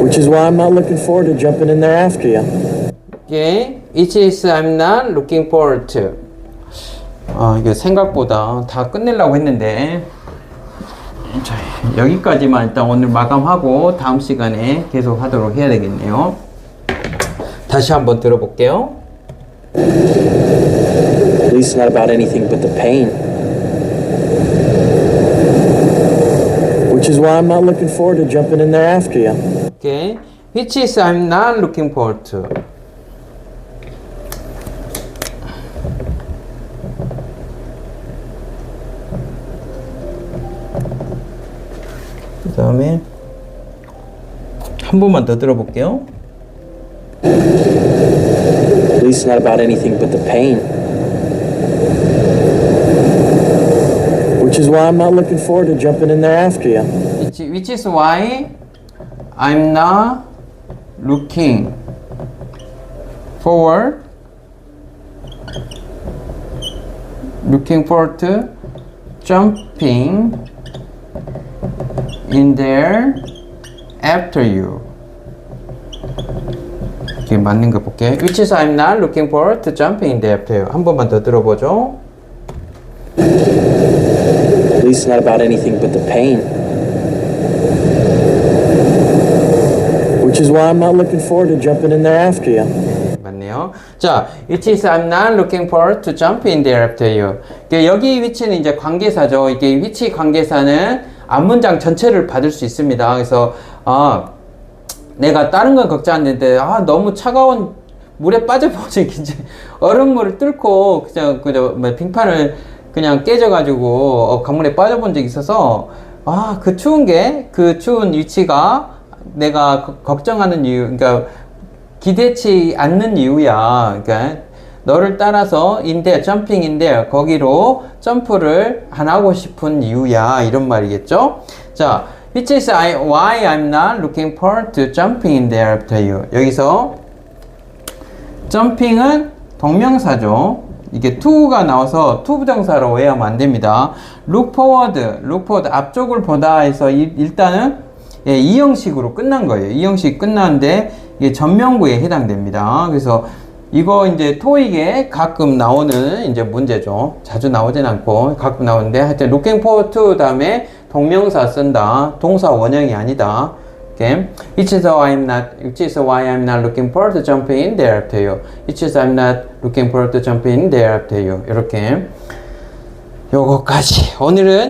Which is why I'm not looking forward to jumping in there after you. Okay, which is I'm not looking forward to. 아, 이게 생각보다 다 끝내려고 했는데 자, 여기까지만 일단 오늘 마감하고 다음 시간에 계속 하도록 해야 되겠네요. 다시 한번 들어볼게요. At least not about anything but the pain. Which is why I'm not looking forward to jumping in there after you. Okay, which is I'm not looking forward to. 그 다음에 한 번만 더 들어볼게요. At least not about anything but the pain. Which is why I'm not looking forward to jumping in there after you. Which, which is why I'm not looking forward looking forward to jumping in there after you. 이게 맞는 거 볼게. Which is I'm not looking forward to jumping in there after you. 한 번만 더 들어보죠. Least not about anything but the pain. Is why I'm not looking forward to jumping in there after you. 맞네요. 자, which is I'm not looking forward to jump in there after you. 여기 위치는 이제 관계사죠. 이게 위치 관계사는 앞문장 전체를 받을 수 있습니다. 그래서 아 내가 다른 건 걱정 안 되는데 아 너무 차가운 물에 빠져버린 이제 얼음물을 뚫고 그냥 그저 뭐 빙판을 그냥 깨져가지고 어, 강물에 빠져본 적이 있어서 아 그 추운 게 그 추운 위치가 내가 거- 걱정하는 이유 그러니까 기대치 않는 이유야. 그러니까 너를 따라서 인데 점핑인데 거기로 점프를 안 하고 싶은 이유야. 이런 말이겠죠? 자, which is I, why I'm not looking forward to jumping in there after you. 여기서 점핑은 동명사죠. 이게 to가 나와서 to 부정사로 오해하면 안 됩니다. look forward, look forward 앞쪽을 보다 해서 이- 일단은 예, 이 형식으로 끝난 거예요. 이 형식 끝났는데 이게 전명구에 해당됩니다. 그래서 이거 이제 토익에 가끔 나오는 이제 문제죠. 자주 나오진 않고 가끔 나오는데 하여튼 looking forward to 다음에 동명사 쓴다. 동사 원형이 아니다. Okay. Which is why I'm not. Which is why I'm not looking forward to jumping in there after you. Which is I'm not looking forward to jumping in there after you. 이렇게 요거까지 오늘은